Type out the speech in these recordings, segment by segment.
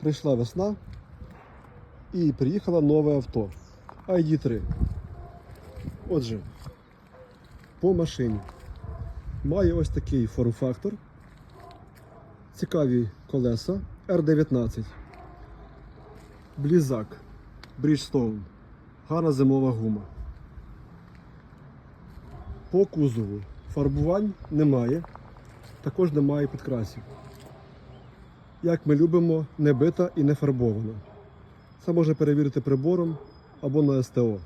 Прийшла весна і приїхало нове авто ID3. Отже, по машині має ось такий форм-фактор. Цікаві колеса R19. Блізак. Bridgestone. Гарна зимова гума. По кузову фарбувань немає, також немає підкрасів. Як ми любимо, не бита і не фарбована. Це можна перевірити прибором або на СТО.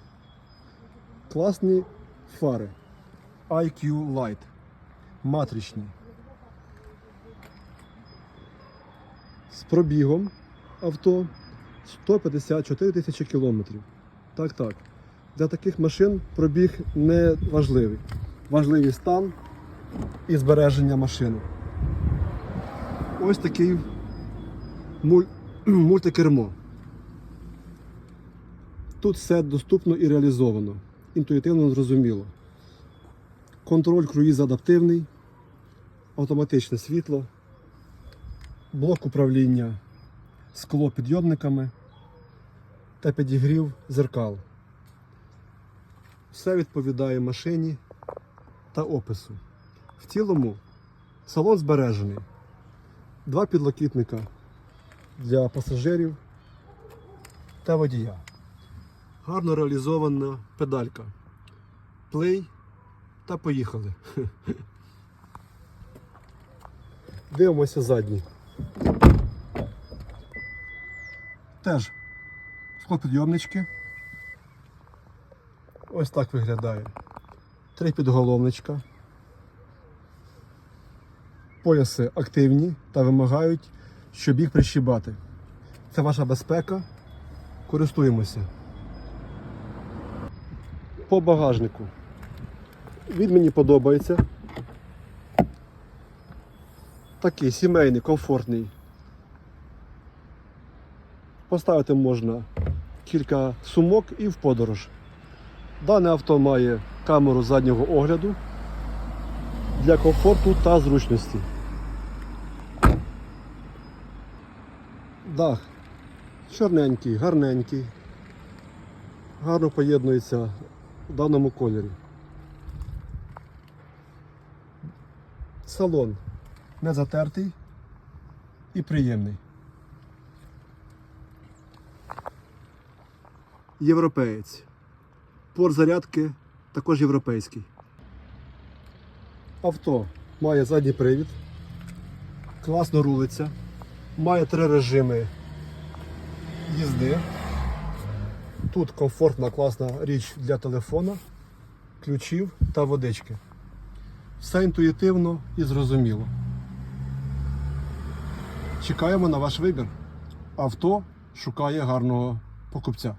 Класні фари. IQ Light. Матричні. З пробігом авто 154 тисячі кілометрів. Так, так. Для таких машин пробіг не важливий. Важливий стан і збереження машини. Ось такий муль... мультикермо. Тут все доступно і реалізовано. Інтуїтивно зрозуміло. Контроль круїз адаптивний, автоматичне світло, блок управління скло підйомниками та підігрів зеркал. Все відповідає машині та опису. В цілому салон збережений. Два підлокітника для пасажирів та водія. Гарно реалізована педалька. Плей та поїхали. Дивимося задній. Теж склопідйомнички. Ось так виглядає. Три підголовничка. Пояси активні та вимагають, щоб їх прищібати. Це ваша безпека. Користуємося. По багажнику. Він мені подобається. Такий сімейний, комфортний. Поставити можна кілька сумок і в подорож. Дане авто має камеру заднього огляду для комфорту та зручності. Дах чорненький, гарненький, гарно поєднується в даному кольорі. Салон не затертий і приємний. Європеєць. Порт зарядки також європейський. Авто має задній привід, класно рулиться, має три режими їзди. Тут комфортна класна річ для телефона, ключів та водички. Все інтуїтивно і зрозуміло. Чекаємо на ваш вибір. Авто шукає гарного покупця.